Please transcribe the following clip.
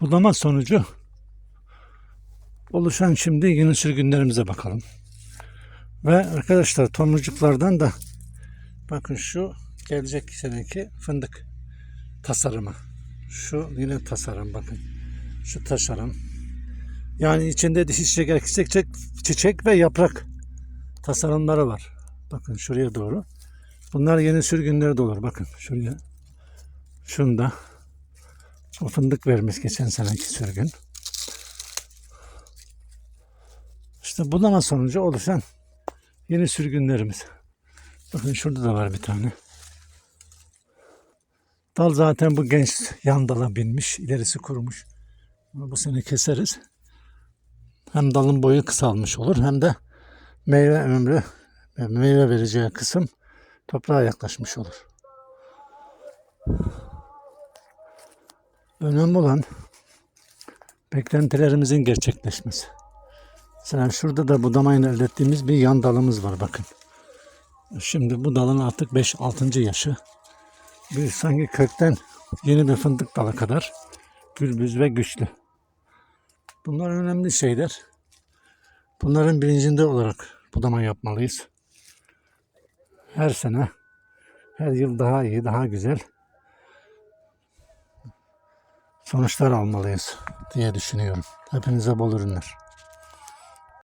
budama sonucu oluşan şimdi yeni sürgünlerimize bakalım. Ve arkadaşlar tomurcuklardan da bakın şu gelecek seneki fındık tasarımı. Şu yine tasarım bakın. Şu tasarım. Yani içinde dişi çiçek, çiçek, çiçek ve yaprak tasarımları var. Bakın şuraya doğru. Bunlar yeni sürgünleri de olur. Bakın şuraya. Şunda. O fındık vermiş geçen seneki sürgün. İşte budama sonucu oluşan yeni sürgünlerimiz. Bakın şurada da var bir tane. Dal zaten bu genç yan dala binmiş. ilerisi kurumuş. Bunu bu sene keseriz. Hem dalın boyu kısalmış olur hem de meyve ömrü meyve vereceği kısım toprağa yaklaşmış olur. Önemli olan beklentilerimizin gerçekleşmesi. Mesela şurada da budamayla elde ettiğimiz bir yan dalımız var bakın. Şimdi bu dalın artık 5-6. yaşı. Bir sanki kökten yeni bir fındık dalı kadar gürbüz ve güçlü. Bunlar önemli şeyler. Bunların bilincinde olarak budama yapmalıyız. Her sene, her yıl daha iyi, daha güzel sonuçlar almalıyız diye düşünüyorum. Hepinize bol ürünler.